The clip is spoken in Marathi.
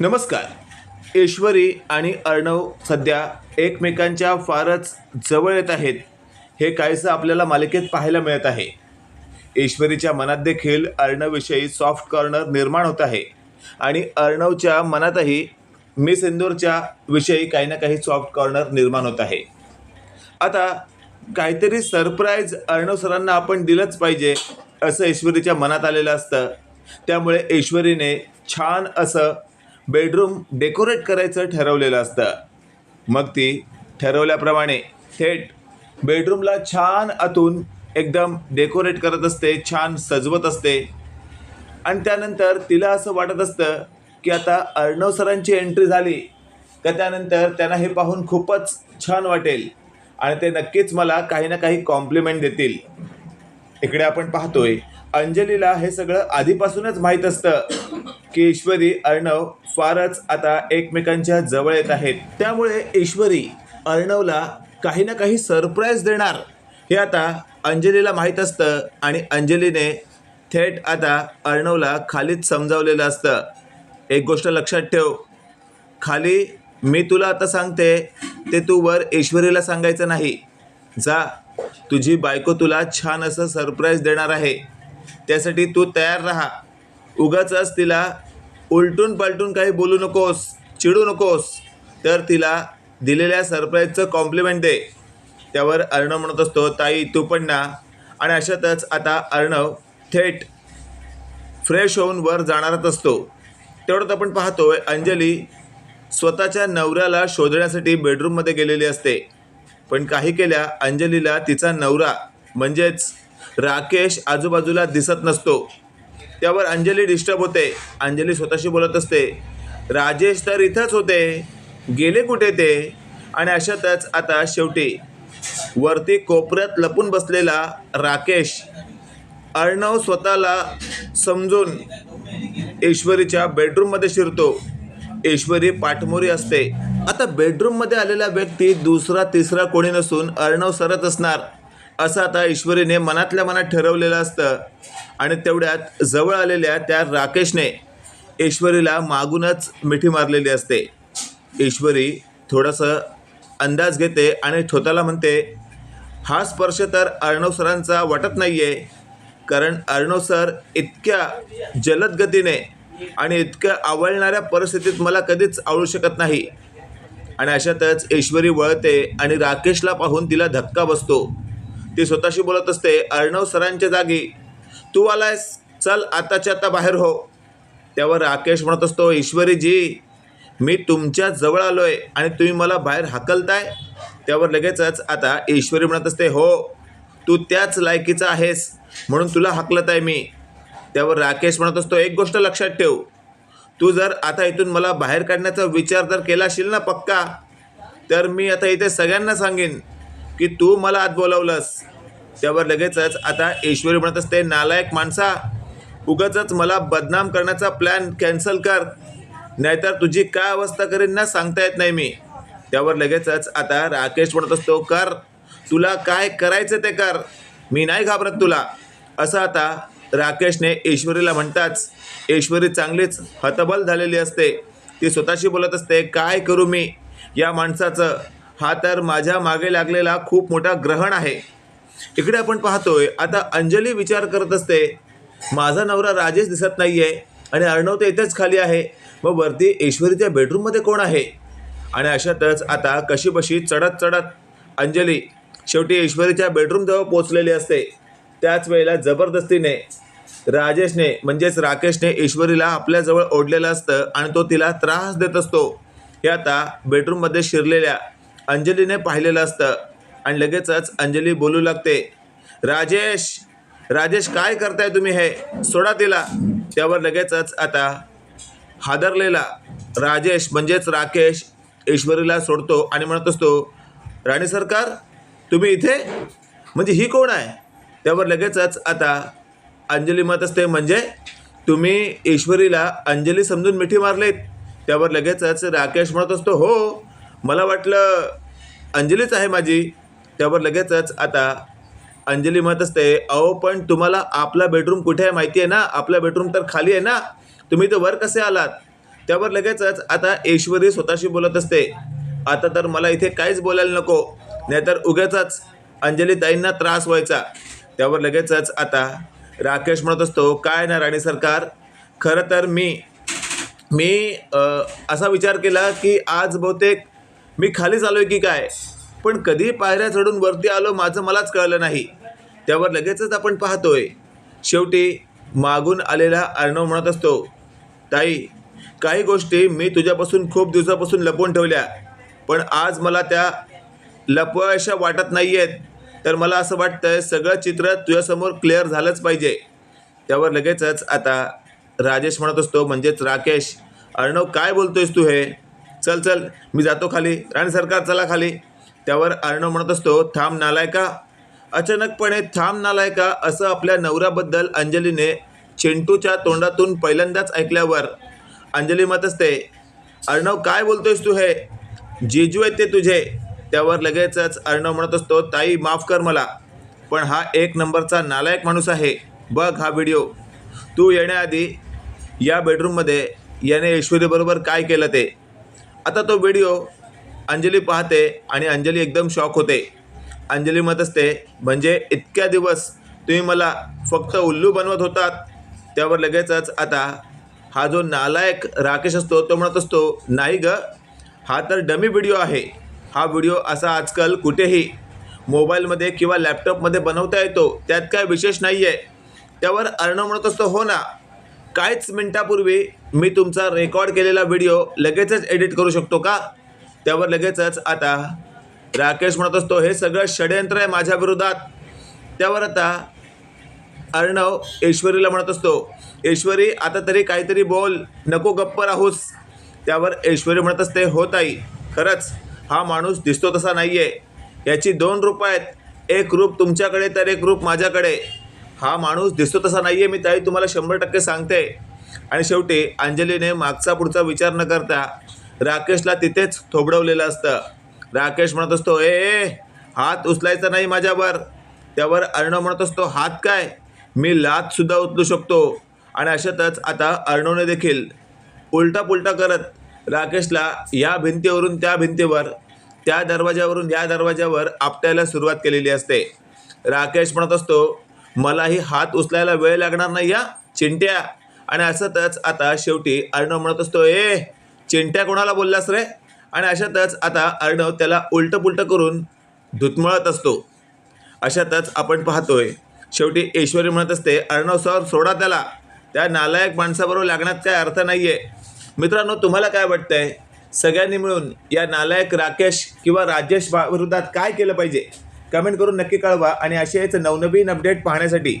नमस्कार. ईश्वरी आणि अर्णव सध्या एकमेकांच्या फारच जवळ येत आहेत. हे काहीसं आपल्याला मालिकेत पाहायला मिळत आहे. ईश्वरीच्या मनात देखील अर्णवविषयी सॉफ्ट कॉर्नर निर्माण होत आहे. आणि अर्णवच्या मनातही मिस इंदोरच्या विषयी काही ना काही सॉफ्ट कॉर्नर निर्माण होत आहे. आता काहीतरी सरप्राईज अर्णव सरांना आपण दिलंच पाहिजे असं ईश्वरीच्या मनात आलेलं असतं. त्यामुळे ईश्वरीने छान असं बेडरूम डेकोरेट करायचं ठरवलेलं असतं. मग ती ठरवल्याप्रमाणे थेट बेडरूमला छान आतून एकदम डेकोरेट करत असते छान सजवत असते. आणि त्यानंतर तिला असं वाटत असतं की आता अर्णव सरांची एंट्री झाली तर त्यानंतर त्यांना हे पाहून खूपच छान वाटेल. आणि ते नक्कीच मला काही ना काही कॉम्प्लिमेंट देतील. इकडे आपण पाहतोय अंजलीला हे सगळं आधीपासूनच माहीत असतं. की ईश्वरी अर्णव फारच आता एकमेकांच्या जवळ येत आहेत. त्यामुळे ईश्वरी अर्णवला काही ना काही सरप्राईज देणार. हे आता अंजलीला माहीत असतं आणि अंजलीने थेट आता अर्णवला खालीच समजावलेलं असतं. एक गोष्ट लक्षात ठेव. खाली मी तुला आता सांगते ते तू वर ईश्वरीला सांगायचं नाही. जा तुझी बायको तुला छान असं सरप्राईज देणार आहे. त्यासाठी तू तयार राहा. उगाचच तिला उलटून पलटून काही बोलू नकोस चिडू नकोस. तर तिला दिलेल्या सरप्राईजचं कॉम्प्लिमेंट दे. त्यावर अर्णव म्हणत असतो ताई तू पण ना. आणि अशातच आता अर्णव थेट फ्रेश होऊन वर जाणारच असतो. तेवढंच आपण पाहतोय अंजली स्वतःच्या नवऱ्याला शोधण्यासाठी बेडरूममध्ये गेलेली असते. पण काही केल्या अंजलीला तिचा नवरा म्हणजेच राकेश आजूबाजूला दिसत नसतो. त्यावर अंजली डिस्टर्ब होते. अंजली स्वतःशी बोलत असते. राजेश तर इथंच होते. गेले कुठे ते? आणि अशातच आता शेवटी वरती कोपऱ्यात लपून बसलेला राकेश अर्णव स्वतःला समजून ईश्वरीच्या बेडरूममध्ये शिरतो. ईश्वरी पाठमोरी असते. आता बेडरूममध्ये आलेला व्यक्ती दुसरा तिसरा कोणी नसून अर्णव सरत असणार. असं आता ईश्वरीने मनातल्या मनात ठरवलेलं असतं. आणि तेवढ्यात जवळ आलेल्या त्या राकेशने ईश्वरीला मागूनच मिठी मारलेली असते. ईश्वरी थोडंसं अंदाज घेते आणि स्वतःला म्हणते हा स्पर्श तर अर्णव सरांचा वाटत नाही आहे कारण अर्णव सर इतक्या जलद गतीने आणि इतक्या आवळणाऱ्या परिस्थितीत मला कधीच आवडू शकत नाही. आणि अशातच ईश्वरी वळते आणि राकेशला पाहून तिला धक्का बसतो. ती स्वतःशी बोलत असते अर्णव सरांच्या जागी तू आलायस चल आताच्या आता बाहेर हो. त्यावर राकेश म्हणत असतो ईश्वरीजी मी तुमच्या जवळ आलो आहे आणि तुम्ही मला बाहेर हाकलताय. त्यावर लगेचच आता ईश्वरी म्हणत असते हो तू त्याच लायकीचा आहेस म्हणून तुला हाकलत आहे मी. त्यावर राकेश म्हणत असतो एक गोष्ट लक्षात ठेव तू जर आता इथून मला बाहेर काढण्याचा विचार जर केला असेल ना पक्का तर मी आता इथे सगळ्यांना सांगेन की तू मला आत बोलावलंस. त्यावर लगेचच आता ईश्वरी म्हणत असते नालायक माणसा उगाचच मला बदनाम करण्याचा प्लॅन कॅन्सल कर. नाहीतर तुझी काय अवस्था करेन ना सांगता येत नाही मी. त्यावर लगेचच आता राकेश म्हणत असतो कर. तुला काय करायचं ते कर. मी नाही घाबरत तुला. असं आता राकेशने ईश्वरीला म्हणताच ईश्वरी चांगलीच हतबल झालेली असते. ती स्वतःशी बोलत असते काय करू मी या माणसाचं? हा तर माझ्या मागे लागलेला खूप मोठा ग्रहण आहे. इकडे आपण पाहतोय आता अंजली विचार करत असते माझा नवरा राजेश दिसत नाही आहे आणि अर्णव तर इथेच खाली आहे. मग वरती ईश्वरीच्या बेडरूममध्ये कोण आहे? आणि अशातच आता कशीबशी चढत चढत अंजली शेवटी ईश्वरीच्या बेडरूमजवळ पोचलेली असते. त्याच वेळेला जबरदस्तीने राजेशने म्हणजेच राकेशने ईश्वरीला आपल्याजवळ ओढलेलं असतं आणि तो तिला त्रास देत असतो. हे आता बेडरूममध्ये शिरलेल्या अंजलीने पाहिलेलं असतं. आणि लगेचच अंजली बोलू लागते राजेश राजेश काय करताय तुम्ही हे? सोडा तिला. त्यावर लगेचच आता हादरलेला राजेश म्हणजेच राकेश ईश्वरीला सोडतो आणि म्हणत असतो राणी सरकार तुम्ही इथे? म्हणजे ही कोण आहे? त्यावर लगेचच आता अंजली म्हणत असते म्हणजे तुम्ही ईश्वरीला अंजली समजून मिठी मारलीत. त्यावर लगेचच राकेश म्हणत असतो हो मला वाटलं अंजलीच आहे माझी. त्यावर लगेचच आता अंजली म्हणत असते अहो पण तुम्हाला आपला बेडरूम कुठे आहे माहिती आहे ना? आपला बेडरूम तर खाली आहे ना? तुम्ही तर वर कसे आलात? त्यावर लगेचच आता ऐश्वरी स्वतःशी बोलत असते आता तर मला इथे काहीच बोलायला नको नाहीतर उगेचच अंजली ताईंना त्रास व्हायचा. त्यावर लगेचच आता राकेश म्हणत असतो काय ना राणी सरकार खरं तर मी मी असा विचार केला की आज बहुतेक मी खालीच आलो आहे की काय? पण कधी पायऱ्या चढून वरती आलो माझं मलाच कळलं नाही. त्यावर लगेचच आपण पाहतोय. शेवटी मागून आलेला अर्णव म्हणत असतो ताई काही गोष्टी मी तुझ्यापासून खूप दिवसापासून लपवून ठेवल्या पण आज मला त्या लपवायशा वाटत नाही आहेत तर मला असं वाटतंय सगळं चित्र तुझ्यासमोर क्लिअर झालंच पाहिजे. त्यावर लगेचच आता राजेश म्हणत असतो म्हणजेच राकेश अर्णव काय बोलतोयस तू हे? चल चल मी जातो खाली. राणे सरकार चला खाली. त्यावर अर्णव म्हणत असतो थांब नालायका. अचानकपणे थांब नालायका असं आपल्या नवऱ्याबद्दल अंजलीने चिंटूच्या तोंडातून पहिल्यांदाच ऐकल्यावर अंजली मत असते अर्णव काय बोलतोयस तू हे? जेजू आहेत ते तुझे. त्यावर लगेचच अर्णव म्हणत असतो ताई माफ कर मला पण हा एक नंबरचा नालायक माणूस आहे. बघ हा व्हिडिओ. तू येण्याआधी या बेडरूममध्ये याने ऐश्वर्याबरोबर काय केलं ते. आता तो व्हिडिओ अंजली पाहते आणि अंजली एकदम शॉक होते. अंजली मत असते म्हणजे इतक्या दिवस तुम्ही मला फक्त उल्लू बनवत होतात? त्यावर लगेचच आता हा जो नालायक राकेश असतो तो म्हणत असतो नाही ग हा तर डमी व्हिडिओ आहे. हा व्हिडिओ असा आजकाल कुठेही मोबाईलमध्ये किंवा लॅपटॉपमध्ये बनवता येतो. त्यात काय विशेष नाही आहे त्यावर अर्णव म्हणत असतो हो ना. काहीच मिनटापूर्वी मी तुमचा रेकॉर्ड केलेला व्हिडिओ लगेचच एडिट करू शकतो का? त्यावर लगेचच आता राकेश म्हणत असतो हे सगळं षडयंत्र आहे माझ्या विरोधात. त्यावर आता अर्णव ऐश्वरीला म्हणत असतो ऐश्वरी आता तरी काहीतरी बोल नको गप्प राहूस. त्यावर ऐश्वरी म्हणत असते हो ताई खरंच हा माणूस दिसतो तसा नाही आहे याची दोन रूप आहेत. एक रूप तुमच्याकडे तर एक रूप माझ्याकडे. हा माणूस दिसतो तसा नाही आहे मी ताई तुम्हाला शंभर टक्के सांगते. आणि शेवटी अंजलीने मागचा पुढचा विचार न करता राकेशला तिथेच थोबडवलेलं असतं. राकेश म्हणत असतो ए हात उचलायचा नाही माझ्यावर. त्यावर अर्णव म्हणत असतो हात काय? मी लातसुद्धा उचलू शकतो. आणि अशातच आता अर्णवने देखील उलटा पुलटा करत राकेशला या भिंतीवरून त्या भिंतीवर त्या दरवाज्यावरून या दरवाज्यावर आपटायला सुरुवात केलेली असते. राकेश म्हणत असतो मलाही हात उचलायला वेळ लागणार नाही या चिंट्या. आणि असतच आता शेवटी अर्णव म्हणत असतो ए चिंट्या कोणाला बोललास रे? आणि अशातच आता अर्णव त्याला उलटं पुलटं करून धुतमळत असतो. अशातच आपण पाहतोय शेवटी ऐश्वरी म्हणत असते अर्णव सर सोडा त्याला. त्या नालायक माणसाबरोबर लागण्यात काय अर्थ नाही आहे मित्रांनो तुम्हाला काय वाटतंय? सगळ्यांनी मिळून या नालायक राकेश किंवा राजेश विरोधात काय केलं पाहिजे? कमेंट करून नक्की कळवा आणि असेच नवनवीन अपडेट पाहण्यासाठी